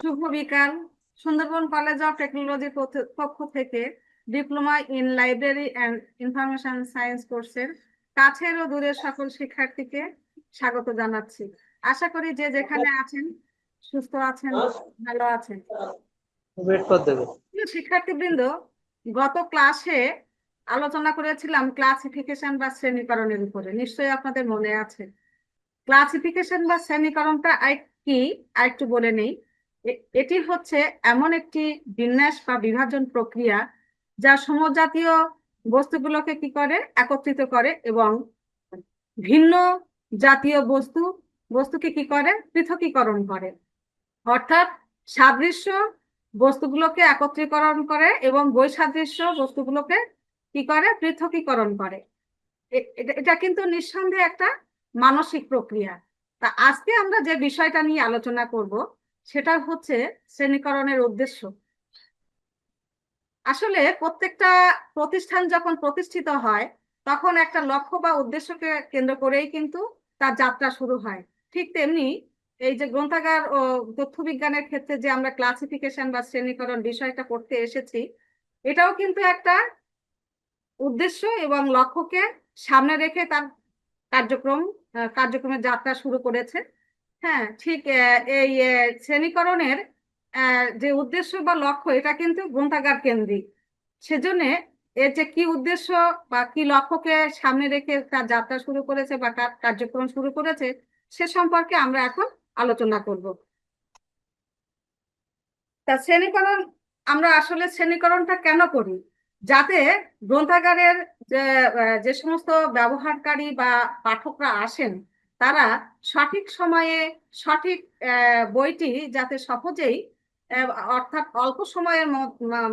শুভ বিকাল। Sundarban college of টেকনোলজির পক্ষ থেকে diploma in library and information science কোর্সের কাছের ও দূরের সকল শিক্ষার্থীকে স্বাগত জানাচ্ছি। আশা করি যে যেখানে আছেন, সুস্থ আছেন, ভালো আছেন। শিক্ষার্থীবৃন্দ, গত ক্লাসে আলোচনা করেছিলাম ক্লাসিফিকেশন বা শ্রেণীকরণের উপরে। নিশ্চয়ই আপনাদের মনে আছে। ক্লাসিফিকেশন বা শ্রেণীকরণটা কি, আরেকটু বলে নেই। এটি হচ্ছে এমন একটি বিন্যাস বা বিভাজন প্রক্রিয়া যা সমজাতীয় বস্তুগুলোকে কি করে? একত্রিত করে এবং ভিন্ন জাতীয় বস্তু, বস্তুকে কি করে? পৃথকীকরণ করে। অর্থাৎ সাদৃশ্য বস্তুগুলোকে একত্রীকরণ করে এবং বৈসাদৃশ্য বস্তুগুলোকে কি করে? পৃথকীকরণ করে। এটা কিন্তু নিঃসন্দেহে একটা মানসিক প্রক্রিয়া। তা আজকে আমরা যে বিষয়টা নিয়ে আলোচনা করব সেটা হচ্ছে শ্রেণীকরণের উদ্দেশ্য। আসলে প্রত্যেকটা প্রতিষ্ঠান যখন প্রতিষ্ঠিত হয়, তখন একটা লক্ষ্য বা উদ্দেশ্যকে কেন্দ্র করেই কিন্তু তার যাত্রা শুরু হয়। ঠিক তেমনি এই যে গ্রন্থাগার ও তথ্য বিজ্ঞানের ক্ষেত্রে যে আমরা ক্লাসিফিকেশন বা শ্রেণীকরণ বিষয়টা পড়তে এসেছি, এটাও কিন্তু একটা উদ্দেশ্য এবং লক্ষ্যকে সামনে রেখে তার কার্যক্রম কার্যক্রমের যাত্রা শুরু করেছে। হ্যাঁ ঠিক এই শ্রেণীকরণের যে উদ্দেশ্য বা লক্ষ্য, এটা কিন্তু গ্রন্থাগার কেন্দ্রিক। সেজন্য এর যে কি উদ্দেশ্য বা কি লক্ষ্যকে সামনে রেখে তার যাত্রা শুরু করেছে বা তার কার্যক্রম শুরু করেছে, সে সম্পর্কে আমরা এখন আলোচনা করব। তা শ্রেণীকরণ, আমরা আসলে শ্রেণীকরণটা কেন করি? যাতে গ্রন্থাগারের যে সমস্ত ব্যবহারকারী বা পাঠকরা আসেন তারা সঠিক সময়ে সঠিক বইটি যাতে সহজেই অর্থাৎ অল্প সময়ের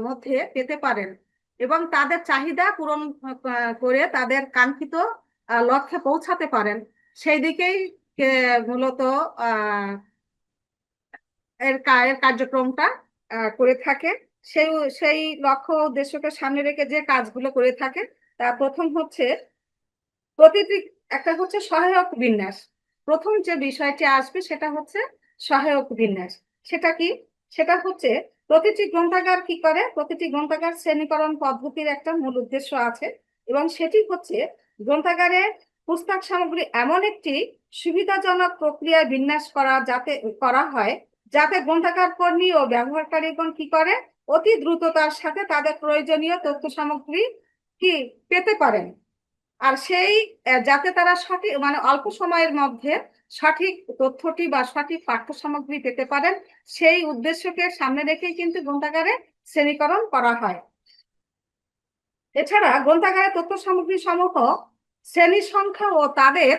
মধ্যে পেতে পারেন এবং তাদের চাহিদা পূরণ করে তাদের কাঙ্ক্ষিত লক্ষ্যে পৌঁছাতে পারেন। সেই দিকেই মূলত এর এর কার্যক্রমটা করে থাকে। সেই সেই লক্ষ্য উদ্দেশ্যকে সামনে রেখে যে কাজগুলো করে থাকে, তা প্রথম হচ্ছে প্রতিটি একটা হচ্ছে সহায়ক বিন্যাস। প্রথম যে বিষয়টি আসবে সেটা হচ্ছে সহায়ক বিন্যাস। সেটা কি? সেটা হচ্ছে প্রতিটি গ্রন্থাগার কি করে? প্রতিটি গ্রন্থাগার শ্রেণীকরণ পদ্ধতির একটা মূল উদ্দেশ্য আছে এবং সেটি হচ্ছে গ্রন্থাগারে পুস্তক সামগ্রী এমন একটি সুবিধাজনক প্রক্রিয়ায় বিন্যাস করা যাতে, করা হয় যাতে গ্রন্থাগার কর্মী ও ব্যবহারকারীগণ কি করে? অতি দ্রুততার সাথে তাদের প্রয়োজনীয় তথ্য সামগ্রী কি পেতে পারেন। আর সেই যাতে তারা সঠিক মানে অল্প সময়ের মধ্যে সঠিক তথ্যটি বা সঠিক পাঠ্য সামগ্রী পেতে পারেন, সেই উদ্দেশ্যকে সামনে রেখেই কিন্তু গ্রন্থাগারে শ্রেণীকরণ করা হয়। এছাড়া গ্রন্থাগারে তথ্য সামগ্রী সমূহ শ্রেণি সংখ্যা ও তাদের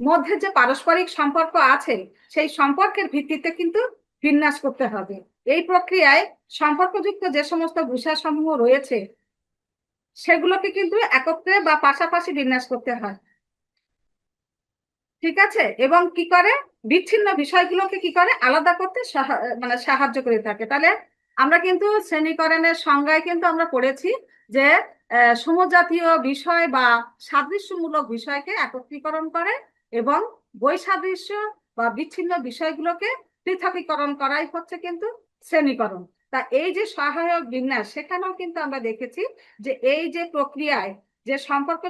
মধ্যে যে পারস্পরিক সম্পর্ক আছে, সেই সম্পর্কের ভিত্তিতে কিন্তু বিন্যাস করতে হবে। এই প্রক্রিয়ায় সম্পর্কযুক্ত যে সমস্ত বিষয়সমূহ রয়েছে সেগুলোকে কিন্তু একত্রে বা পাশাপাশি বিন্যাস করতে হয়। ঠিক আছে? এবং কি করে? বিচ্ছিন্ন বিষয়গুলোকে কি করে? আলাদা করতে মানে সাহায্য করে থাকে। তাহলে আমরা কিন্তু শ্রেণীকরণের সংজ্ঞায় কিন্তু আমরা পড়েছি যে সমজাতীয় বিষয় বা সাদৃশ্যমূলক বিষয়কে একত্রীকরণ করে এবং বৈসাদৃশ্য বা বিচ্ছিন্ন বিষয়গুলোকে পৃথকীকরণ করাই হচ্ছে কিন্তু শ্রেণীকরণ। তা এই যে সহায়ক বিন্যাস, সেখানেও কিন্তু আমরা দেখেছি যে এই যে প্রক্রিয়ায় যে সম্পর্ক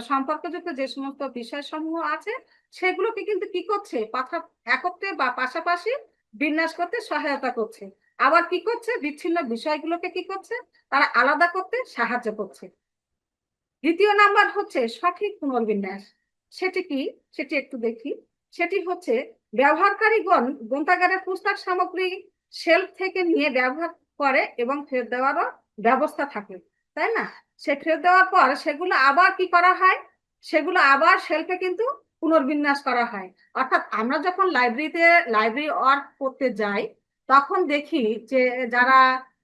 সম্পর্কযুক্ত যে সমস্ত বিষয় সমূহ আছে, সেগুলোকে কিন্তু কি করছে? পাথা- একত্রে বা পাশাপাশি বিন্যাস করতে সহায়তা করছে। আবার কি করছে? বিচ্ছিন্ন বিষয়গুলোকে কি করছে? তারা আলাদা করতে সাহায্য করছে। দ্বিতীয় নাম্বার হচ্ছে সঠিক পুনর্বিন্যাস। সেটি কি? সেটি একটু দেখি। সেটি হচ্ছে ব্যবহারকারীগণ গ্রন্থাগারের পুস্তক সামগ্রী শেলফ থেকে নিয়ে ব্যবহার করে এবং ফেরত দেওয়ারও ব্যবস্থা থাকে, তাই না? সে ফেরত দেওয়ার পর সেগুলো আবার কি করা হয়? সেগুলো আবার শেলফে কিন্তু পুনর্বিন্যাস করা হয়। অর্থাৎ আমরা যখন লাইব্রেরিতে লাইব্রেরি ওয়ার্ক করতে যাই, তখন দেখি যে যারা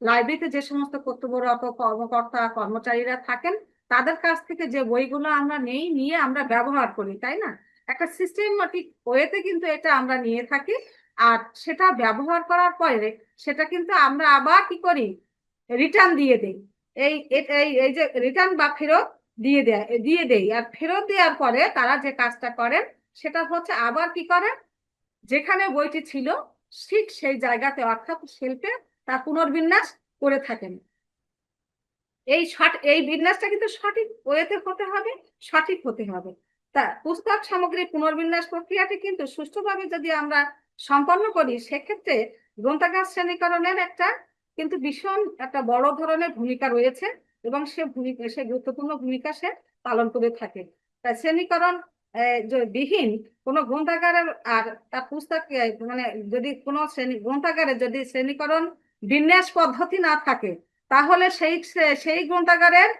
লাইব্রেরিতে যে সমস্ত কর্তব্যরত কর্মকর্তা, কর্মচারীরা থাকেন, তাদের কাছ থেকে যে বইগুলো আমরা নেই, নিয়ে আমরা ব্যবহার করি, তাই না? একটা সিস্টেমেটিক ওয়েতে কিন্তু এটা আমরা নিয়ে থাকি। আর সেটা ব্যবহার করার পরে সেটা কিন্তু আমরা আবার কি করি? রিটার্ন দিয়ে দেই। এই এই এই যে রিটার্ন বা ফেরত দিয়ে দেয়, দিয়ে দেই। আর ফেরত দেওয়ার পরে তারা যে কাজটা করেন, সেটা হচ্ছে আবার কি করে? যেখানে বইটি ছিল, ঠিক সেই জায়গাতে অর্থাৎ শিল্পে তার পুনর্বিন্যাস করে থাকেন। এই সঠ- এই বিন্যাসটা কিন্তু সঠিক ওয়েতে হতে হবে, সঠিক হতে হবে। তা পুস্তক সামগ্রী পুনর্বিন্যাস প্রক্রিয়াটি কিন্তু সুষ্ঠুভাবে যদি আমরা সম্পন্ন করি, সেক্ষেত্রে গ্রন্থাগার শ্রেণীকরণের একটা কিন্তু ভীষণ একটা বড় ধরনের ভূমিকা রয়েছে এবং সে ভূমিকা, সে গুরুত্বপূর্ণ ভূমিকা সে পালন করে থাকে। তাই শ্রেণীকরণ বিহীন কোনো গ্রন্থাগারের আর তার পুস্তক মানে যদি কোনো শ্রেণি, গ্রন্থাগারে যদি শ্রেণীকরণ বিন্যাস পদ্ধতি না থাকে, তাহলে সেই সেই গ্রন্থাগারের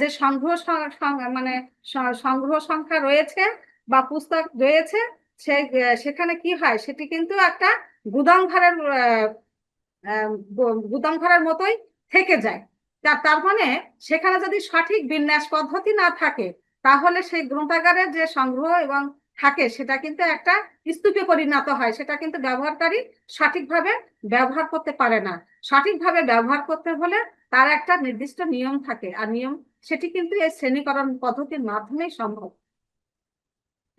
যে সংগ্রহ মানে সংগ্রহ সংখ্যা রয়েছে বা পুস্তক রয়েছে সে সেখানে কি হয়? সেটি কিন্তু একটা গুদাম ঘরের গুদাম ঘরের মতোই থেকে যায়। তার মানে সেখানে যদি সঠিক বিন্যাস পদ্ধতি না থাকে, তাহলে সেই গ্রন্থাগারের যে সংগ্রহ এবং থাকে, সেটা কিন্তু একটা স্তূপে পরিণত হয়। সেটা কিন্তু ব্যবহারকারী সঠিকভাবে ব্যবহার করতে পারে না। সঠিকভাবে ব্যবহার করতে হলে তার একটা নির্দিষ্ট নিয়ম থাকে। আর নিয়ম, সেটি কিন্তু এই শ্রেণীকরণ পদ্ধতির মাধ্যমেই সম্ভব।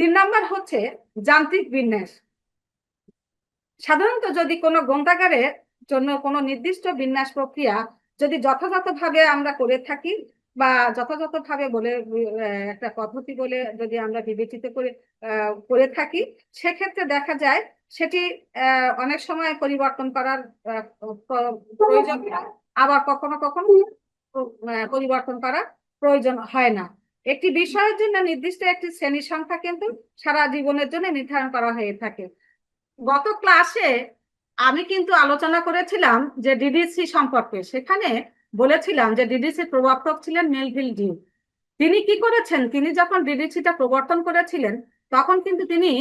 তিন নম্বর হচ্ছে যান্ত্রিক বিন্যাস সাধারণত যদি কোনো গ্রন্থাগারের জন্য কোনো নির্দিষ্ট বিন্যাস প্রক্রিয়া যদি যথাযথভাবে আমরা করে থাকি বা যথাযথভাবে বলে একটা পদ্ধতি বলে যদি আমরা বিবেচিত করে করে থাকি, সেক্ষেত্রে দেখা যায় সেটি অনেক সময় পরিবর্তন করার প্রয়োজন। আবার কখনো কখনো পরিবর্তন করা প্রয়োজন হয় না একটি বিষয়ের জন্য নির্দিষ্ট একটি শ্রেণি সংখ্যা কিন্তু সারা জীবনের জন্য নির্ধারণ করা হয়ে থাকে। গত ক্লাসে আমি কিন্তু আলোচনা করেছিলাম যে ডিডিসি সম্পর্কে। সেখানে বলেছিলাম যে ডিডিসির প্রবর্তক ছিলেন মেলভিল ডিউ। তিনি কি করেছেন? তিনি যখন ডিডিসিটা প্রবর্তন করেছিলেন, তখন কিন্তু তিনি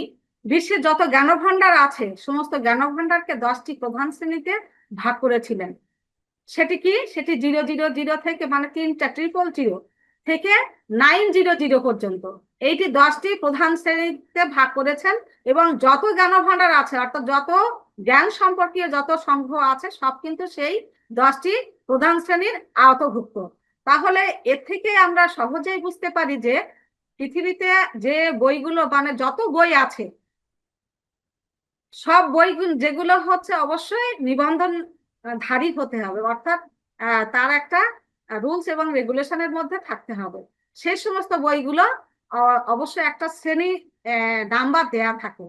বিশ্বের যত জ্ঞানভাণ্ডার আছে, সমস্ত জ্ঞানভাণ্ডারকে দশটি প্রধান শ্রেণীতে ভাগ করেছিলেন। সেটি কি? সেটি জিরো জিরো জিরো থেকে মানে তিনটা ট্রিপল জিরো থেকে নাইন জিরো জিরো পর্যন্ত। এইটি দশটি প্রধান শ্রেণীতে ভাগ করেছেন এবং যত জ্ঞান ভাণ্ডার আছে, অর্থাৎ যত জ্ঞান সম্পর্কীয় যত সংগ্রহ আছে, সব কিন্তু সেই দশটি প্রধান শ্রেণির আওতভুক্ত। তাহলে এর থেকে আমরা সহজেই বুঝতে পারি যে পৃথিবীতে যে বইগুলো মানে যত বই আছে, সব বইগুলো যেগুলো হচ্ছে অবশ্যই নিবন্ধন ধারী হতে হবে। অর্থাৎ তার একটা রুলস এবং রেগুলেশনের মধ্যে থাকতে হবে। সেই সমস্ত বইগুলো আহ, অবশ্যই একটা শ্রেণি নাম্বার দেয়া থাকে।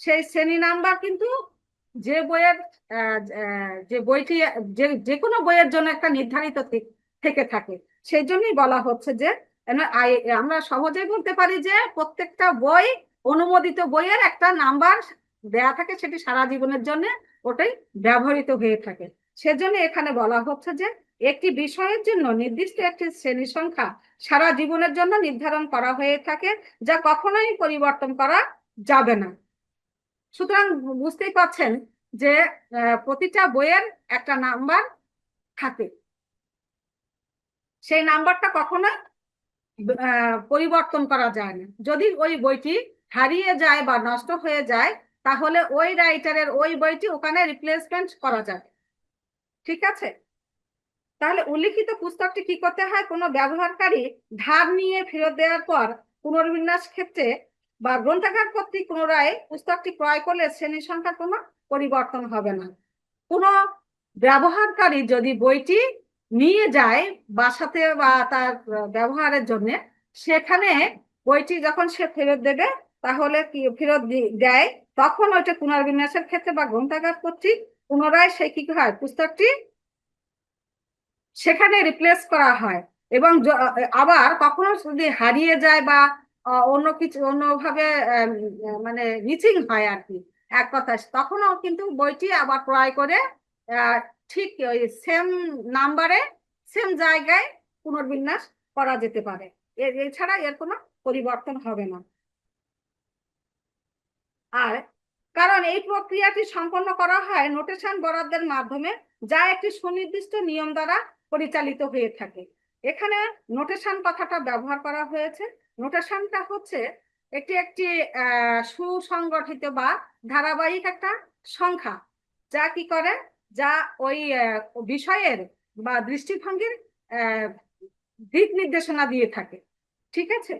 সেই শ্রেণি নাম্বার কিন্তু যে বইয়ের যে বইটি যে যে কোনো বইয়ের জন্য একটা নির্ধারিত থেকে থাকে। সেই জন্যই বলা হচ্ছে যে আমরা সহজেই বলতে পারি যে প্রত্যেকটা বই অনুমোদিত বইয়ের একটা নাম্বার দেয়া থাকে সেটি সারা জীবনের জন্য ওটাই ব্যবহৃত হয়ে থাকে। সেজন্য এখানে বলা হচ্ছে যে একটি বিষয়ের জন্য নির্দিষ্ট একটি শ্রেণি সংখ্যা সারা জীবনের জন্য নির্ধারণ করা হয়ে থাকে যা কখনোই পরিবর্তন করা যাবে না। সুতরাং বুঝতেই পাচ্ছেন যে প্রতিটা বইয়ের একটা নাম্বার থাকে। সেই নাম্বারটা কখনো আহ, পরিবর্তন করা যায় না। যদি ওই বইটি হারিয়ে যায় বা নষ্ট হয়ে যায় তাহলে ওই রাইটারের ওই বইটি ওখানে রিপ্লেসমেন্ট করা যায় ঠিক আছে? তাহলে উল্লিখিত পুস্তকটি কি করতে হয়? কোনো ব্যবহারকারী ধার নিয়ে ফেরত দেওয়ার পর পুনর্বিন্যাস ক্ষেত্রে বা গ্রন্থাগার কর্তৃক পুনরায় পুস্তকটি ক্রয় করলে শ্রেণি সংখ্যার কোনো পরিবর্তন হবে না। কোনো ব্যবহারকারী যদি বইটি নিয়ে যায় বাসাতে বা তার ব্যবহারের জন্য, সেখানে বইটি যখন সে ফেরত দেবে, তাহলে কি ফেরত দেয়? তখন ওইটা পুনর্বিন্যাসের ক্ষেত্রে বা গ্রন্থাগার কর্তৃক পুনরায় সে কি হয়? পুস্তকটি সেখানে রিপ্লেস করা হয়। এবং আবার কখনো যদি হারিয়ে যায় বা অন্য কিছু, অন্যভাবে মানে মিসিং হয় আর কি এক কথা তখনও কিন্তু বইটি আবার ক্রয় করে ঠিক ওই সেম নাম্বারে সেম জায়গায় পুনর্বিন্যাস করা যেতে পারে। এছাড়া এর কোনো পরিবর্তন হবে না। আর, কারণ এই প্রক্রিয়াটি সম্পন্ন করা হয় নোটেশন বরাদ্দের মাধ্যমে, যা একটি সুনির্দিষ্ট নিয়ম দ্বারা পরিচালিত হয়ে থাকে। এখানে নোটেশন কথাটা ব্যবহার করা হয়েছে। নোটেশনটা হচ্ছে এটি একটি সুসংগঠিত বা ধারাবাহিক একটা সংখ্যা। যা কি করে? যা ওই বিষয়ের বা দৃষ্টিভঙ্গির দিক নির্দেশনা দিয়ে থাকে। ঠিক আছে?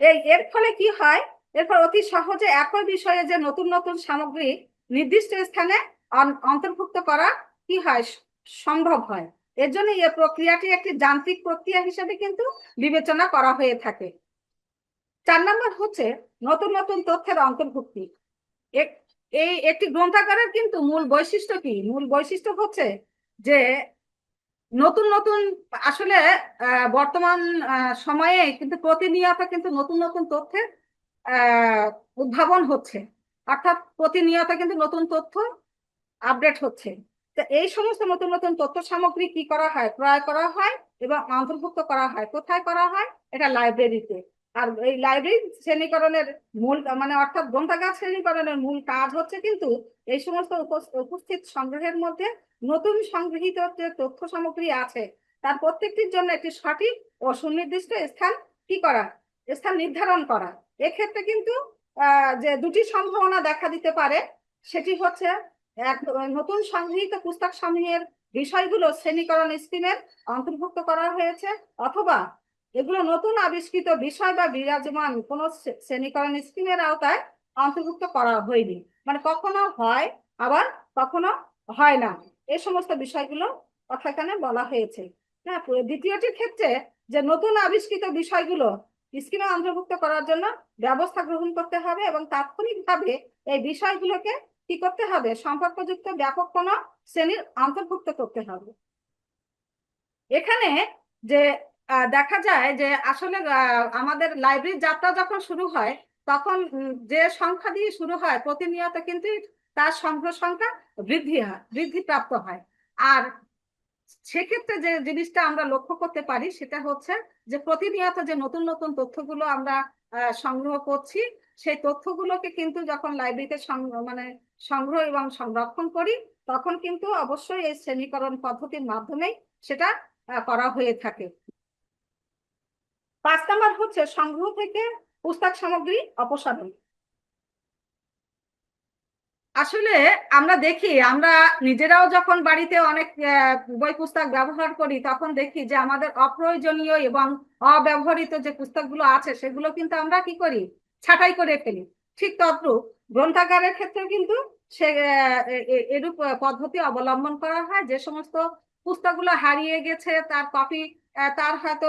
এই এর ফলে কি হয়? এরপর অতি সহজে একই বিষয়ে যে নতুন নতুন সামগ্রী নির্দিষ্ট স্থানে অন্তর্ভুক্ত করা কি হয়? সম্ভব হয়। এর জন্য এই প্রক্রিয়াটি একটি যান্ত্রিক প্রক্রিয়া হিসেবে কিন্তু বিবেচনা করা হয়ে থাকে। চার নম্বর হচ্ছে নতুন নতুন তথ্যের অন্তর্ভুক্তি। এই একটি গ্রন্থাগারের কিন্তু মূল বৈশিষ্ট্য কি? মূল বৈশিষ্ট্য হচ্ছে যে নতুন নতুন আসলে বর্তমান সময়ে কিন্তু প্রতিনিয়ত কিন্তু নতুন নতুন তথ্যের উদ্ভাবন হচ্ছে। অর্থাৎ প্রতিনিয়ত কিন্তু নতুন তথ্য আপডেট হচ্ছে। তো এই সমস্ত নতুন নতুন তথ্য সামগ্রী কি করা হয়? ক্রয় করা হয় এবং অন্তর্ভুক্ত করা হয়। কোথায় করা হয়? এটা লাইব্রেরিতে আর এই লাইব্রেরি শ্রেণীকরণের মূল মানে অর্থাৎ গ্রন্থাগার শ্রেণীকরণের মূল কাজ হচ্ছে কিন্তু এই সমস্ত উপস- উপস্থিত সংগ্রহের মধ্যে নতুন সংগৃহীত যে তথ্য সামগ্রী আছে, তার প্রত্যেকটির জন্য একটি সঠিক ও সুনির্দিষ্ট স্থান কি করা? স্থান নির্ধারণ করা। এক্ষেত্রে কিন্তু যে দুটি সম্ভাবনা দেখা দিতে পারে, সেটি হচ্ছে, এক, নতুন সংগৃহীত পুস্তক সমূহের বিষয়গুলো শ্রেণীকরণ স্কিমের অন্তর্ভুক্ত করা হয়েছে, অথবা এগুলো নতুন আবিষ্কৃত বিষয় বা বিরাজমান কোন শ্রেণীকরণ স্কিমের আওতায় অন্তর্ভুক্ত করা হয়নি। মানে কখনো হয়, আবার কখনো হয় না। এই সমস্ত বিষয়গুলো কথা এখানে বলা হয়েছে। হ্যাঁ দ্বিতীয়টির ক্ষেত্রে যে নতুন আবিষ্কৃত বিষয়গুলো স্কিমে অন্তর্ভুক্ত করার জন্য ব্যবস্থা গ্রহণ করতে হবে এবং তাৎক্ষণিকভাবে এই বিষয়গুলোকে কি করতে হবে, সম্পর্কযুক্ত ব্যাপক কোনো শ্রেণির অন্তর্ভুক্ত করতে হবে। এখানে যে দেখা যায় যে আসলে আমাদের লাইব্রেরি যাত্রা যখন শুরু হয়, তখন যে সংখ্যা দিয়ে শুরু হয় প্রতিনিয়ত কিন্তু তার সংগ্রহ সংখ্যা বৃদ্ধি বৃদ্ধি প্রাপ্ত হয়। আর সেক্ষেত্রে যে জিনিসটা আমরা লক্ষ্য করতে পারি, সেটা হচ্ছে যে প্রতিনিয়ত যে নতুন নতুন তথ্যগুলো আমরা সংগ্রহ করছি, সেই তথ্যগুলোকে কিন্তু যখন লাইব্রেরিতে মানে সংগ্রহ এবং সংরক্ষণ করি, তখন কিন্তু অবশ্যই এই শ্রেণীকরণ পদ্ধতির মাধ্যমেই সেটা করা হয়ে থাকে। পাঁচ নাম্বার হচ্ছে সংগ্রহ থেকে পুস্তক সামগ্রী অপসারণ। আসলে আমরা দেখি, আমরা নিজেরাও যখন বাড়িতে অনেক বই পুস্তক ব্যবহার করি, তখন দেখি যে আমাদের অপ্রয়োজনীয় এবং অব্যবহৃত যে পুস্তকগুলো আছে, সেগুলো কিন্তু আমরা কি করি? ছাঁটাই করে ফেলি। ঠিক তদ্রূপ গ্রন্থাগারের ক্ষেত্রে কিন্তু সে এরূপ পদ্ধতি অবলম্বন করা হয়। যে সমস্ত পুস্তকগুলো হারিয়ে গেছে, তার কপি তার হয়তো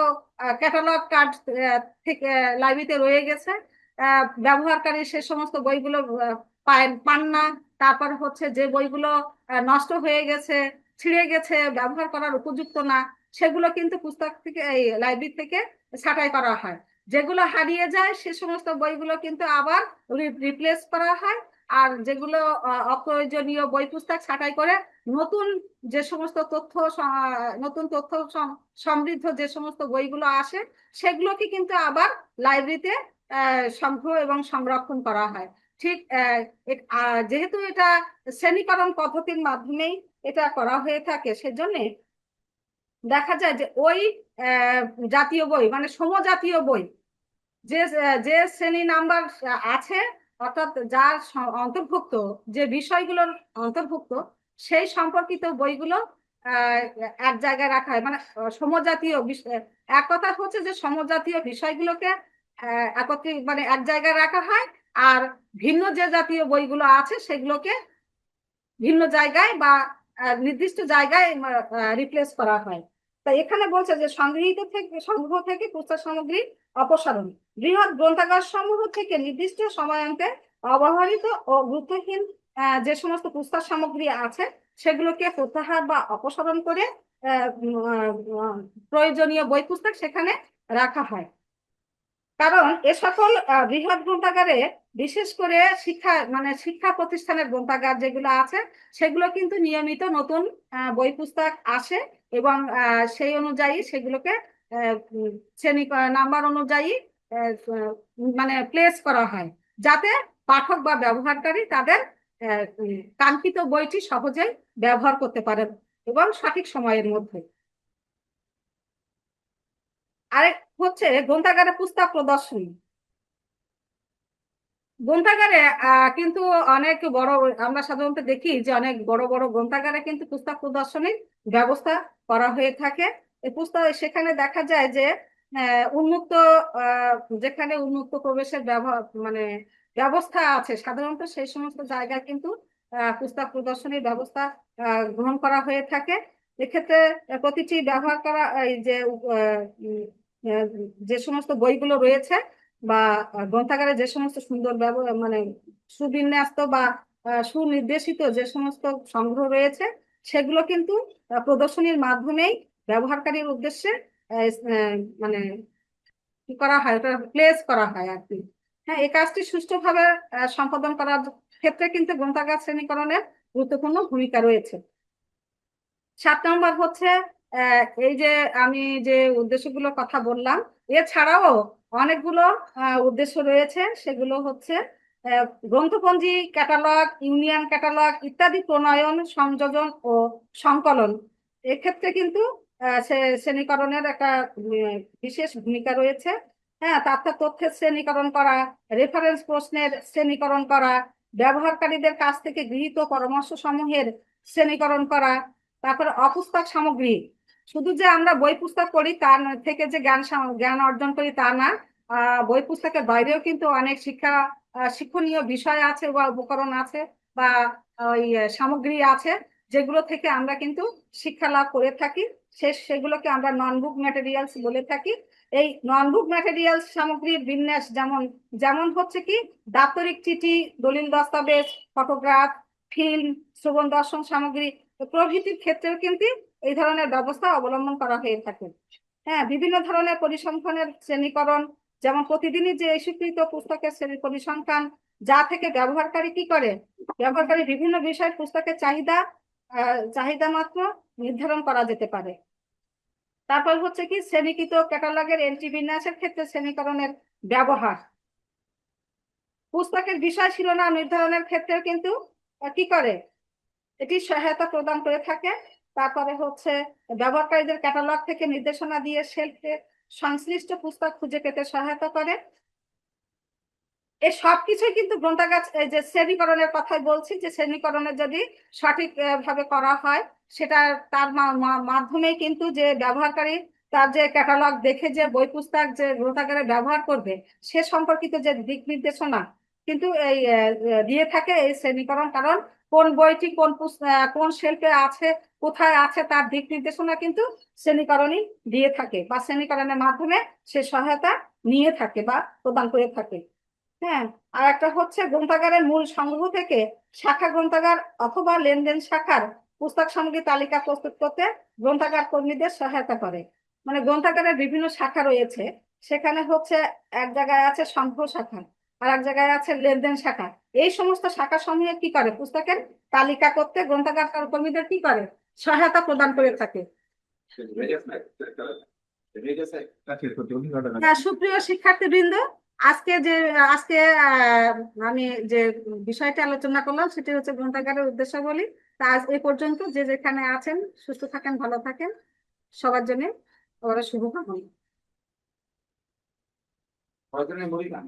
ক্যাটালগ কার্ড থেকে লাইব্রেরিতে রয়ে গেছে। ব্যবহারকারী সে সমস্ত বইগুলো পান না। তারপর হচ্ছে যে বইগুলো নষ্ট হয়ে গেছে, ছিঁড়ে গেছে, ব্যবহার করার উপযুক্ত না, সেগুলো কিন্তু পুস্তক থেকে, এই লাইব্রেরি থেকে ছাঁটাই করা হয়। যেগুলো হারিয়ে যায়, সে সমস্ত বইগুলো কিন্তু আবার রিপ্লেস করা হয়। আর যেগুলো অপ্রয়োজনীয় বই পুস্তক ছাঁটাই করে, নতুন যে সমস্ত তথ্য নতুন তথ্য সম- সমৃদ্ধ যে সমস্ত বইগুলো আসে, সেগুলোকে কিন্তু আবার লাইব্রেরিতে সংগ্রহ এবং সংরক্ষণ করা হয়। ঠিক যেহেতু এটা শ্রেণীকরণ পদ্ধতির মাধ্যমেই এটা করা হয়ে থাকে, সেজন্য দেখা যায় যে ওই জাতীয় বই মানে সমজাতীয় বই, যে যে শ্রেণি নাম্বার আছে, অর্থাৎ যার অন্তর্ভুক্ত, যে বিষয়গুলোর অন্তর্ভুক্ত, সেই সম্পর্কিত বইগুলো এক জায়গায় রাখা হয়। মানে সমজাতীয় এক কথা হচ্ছে যে সমজাতীয় বিষয়গুলোকে একত্রিত মানে এক জায়গায় রাখা হয় আর ভিন্ন যে জাতীয় বইগুলো আছে সেগুলোকে ভিন্ন জায়গায় বা নির্দিষ্ট জায়গায় রিপ্লেস করা হয়। তা এখানে বলছে যে সংগৃহীত থেকে, সংগ্রহ থেকে পুস্তক সামগ্রী অপসারণ। বৃহৎ গ্রন্থাগার সমূহ থেকে নির্দিষ্ট সময়ান্তে অব্যবহৃত ও গুরুত্বহীন যে সমস্ত পুস্তক সামগ্রী আছে, সেগুলোকে প্রত্যাহার বা অপসারণ করে প্রয়োজনীয় বই পুস্তক সেখানে রাখা হয়। কারণ এ সকল বৃহৎ গ্রন্থাগারে বিশেষ করে শিক্ষা মানে শিক্ষা প্রতিষ্ঠানের গ্রন্থাগার যেগুলো আছে, সেগুলো কিন্তু নিয়মিত নতুন বই পুস্তক আসে এবং সেই অনুযায়ী সেগুলোকে শ্রেণি নাম্বার অনুযায়ী মানে প্লেস করা হয়। যাতে পাঠক বা ব্যবহারকারী তাদের কাঙ্ক্ষিত বইটি সহজেই ব্যবহার করতে পারেন এবং সঠিক সময়ের মধ্যে। আরেক হচ্ছে গ্রন্থাগারে পুস্তক প্রদর্শনী। গ্রন্থাগারে কিন্তু অনেক বড়, আমরা সাধারণত দেখি যে অনেক বড় বড় গ্রন্থাগারে কিন্তু পুস্তক প্রদর্শনীর ব্যবস্থা করা হয়ে থাকে। পুস্তক, সেখানে দেখা যায় যে উন্মুক্ত যেখানে উন্মুক্ত প্রবেশের মানে ব্যবস্থা আছে, সাধারণত সেই সমস্ত জায়গায় কিন্তু পুস্তক প্রদর্শনীর ব্যবস্থা গ্রহণ করা হয়ে থাকে। এক্ষেত্রে প্রতিটি ব্যবহার করা, এই যে যে সমস্ত বইগুলো রয়েছে বা গ্রন্থাগারে যে সমস্ত সুন্দর ব্যবহার মানে সুবিন্যস্ত বা সুনির্দেশিত যে সমস্ত সংগ্রহ রয়েছে, সেগুলো কিন্তু প্রদর্শনীর মাধ্যমেই ব্যবহারকারীর উদ্দেশ্যে মানে কি করা হয়, ওটা প্লেস করা হয় আর কি হ্যাঁ এই কাজটি সুষ্ঠুভাবে সম্পাদন করার ক্ষেত্রে কিন্তু গ্রন্থাগার শ্রেণীকরণের গুরুত্বপূর্ণ ভূমিকা রয়েছে। সাত নম্বর হচ্ছে এই যে আমি যে উদ্দেশ্যগুলোর কথা বললাম, এছাড়াও অনেকগুলো উদ্দেশ্য রয়েছে। সেগুলো হচ্ছে গ্রন্থপঞ্জি ক্যাটালগ ইউনিয়ন ক্যাটালগ ইত্যাদি প্রণয়ন, সংযোজন ও সংকলন। এক্ষেত্রে কিন্তু শ্রেণীকরণের একটা বিশেষ ভূমিকা রয়েছে। হ্যাঁ তথ্য তথ্যের শ্রেণীকরণ করা রেফারেন্স প্রশ্নের শ্রেণীকরণ করা, ব্যবহারকারীদের কাছ থেকে গৃহীত পরামর্শ সমূহের শ্রেণীকরণ করা, তারপর অপুস্তক সামগ্রী শুধু যে আমরা বই পুস্তক পড়ি তার থেকে যে জ্ঞান জ্ঞান অর্জন করি তা না। বই পুস্তকের বাইরেও কিন্তু অনেক শিক্ষা শিক্ষণীয় বিষয় আছে বা উপকরণ আছে বা ওই সামগ্রী আছে, যেগুলো থেকে আমরা কিন্তু শিক্ষা লাভ করে থাকি। সে সেগুলোকে আমরা নন বুক ম্যাটেরিয়ালস বলে থাকি। এই নন বুক ম্যাটেরিয়ালস সামগ্রীর বিন্যাস যেমন যেমন হচ্ছে কি, দাপ্তরিক চিঠি, দলিল দস্তাবেজ, ফটোগ্রাফ, ফিল্ম, শ্রবণ দর্শন সামগ্রী, প্রভৃতির ক্ষেত্রেও কিন্তু এই ধরনের ব্যবস্থা অবলম্বন করা হয়ে থাকে। হ্যাঁ বিভিন্ন ধরনের পরিসংখ্যানের শ্রেণীকরণ, যেমন প্রতিদিনই যে স্বীকৃত পুস্তকের শ্রেণি পরিসংখ্যান, যা থেকে ব্যবহারকারী কি করে? ব্যবহারকারী বিভিন্ন বিষয়ের পুস্তকের চাহিদা চাহিদা মাত্র নির্ধারণ করা যেতে পারে। তারপর হচ্ছে কি, শ্রেণীকৃত ক্যাটালগের এন্ট্রি বিন্যাসের ক্ষেত্রে শ্রেণীকরণের ব্যবহার। পুস্তকের বিষয় শিরোনাম নির্ধারণের ক্ষেত্রে কিন্তু কি করে? এটি সহায়তা প্রদান করে থাকে। তারপরে হচ্ছে ব্যবহারকারীদের ক্যাটালগ থেকে নির্দেশনা দিয়ে শেলফে সংশ্লিষ্ট পুস্তক খুঁজে পেতে সহায়তা করে। এই সবকিছুই কিন্তু গ্রন্থাগার যে শ্রেণীকরণের কথাই বলছি যে শ্রেণীকরণের যদি সঠিক ভাবে করা হয়, সেটা তার মা- মা- মাধ্যমেই কিন্তু যে ব্যবহারকারী তার যে ক্যাটালগ দেখে যে বই, পুস্তক যে গ্রন্থাগারে ব্যবহার করবে, সে সম্পর্কিত যে দিক নির্দেশনা কিন্তু এই দিয়ে থাকে এই শ্রেণীকরণ। কারণ কোন বইটি কোন কোন শেলফে আছে কোথায় আছে তার দিক নির্দেশনা কিন্তু শ্রেণীকরণই দিয়ে থাকে বা শ্রেণীকরণের মাধ্যমে সে সহায়তা নিয়ে থাকে বা প্রদান করে থাকে। হ্যাঁ আর একটা হচ্ছে গ্রন্থাগারের মূল সংগ্রহ থেকে শাখা গ্রন্থাগার অথবা লেনদেন শাখার পুস্তক সামগ্রী তালিকা প্রস্তুত করতে গ্রন্থাগার কর্মীদের সহায়তা করে। মানে গ্রন্থাগারের বিভিন্ন শাখা রয়েছে, সেখানে হচ্ছে এক জায়গায় আছে সংগ্রহ শাখা আর এক জায়গায় আছে লেনদেন শাখা। এই সমস্ত শাখা সমূহে কি করে? পুস্তকের তালিকা করতে গ্রন্থাগার কর্মীদের কি করে? সহায়তা প্রদান করে থাকে। হ্যাঁ সুপ্রিয় শিক্ষার্থীবৃন্দ, আজকে যে, আজকে আমি যে বিষয়টা আলোচনা করলাম, সেটি হচ্ছে গ্রন্থাগারের উদ্দেশ্যাবলী। তা আজ এই পর্যন্ত, যে যেখানে আছেন, সুস্থ থাকেন, ভালো থাকেন, সবার জন্য ওরা শুভকামনা। Morita.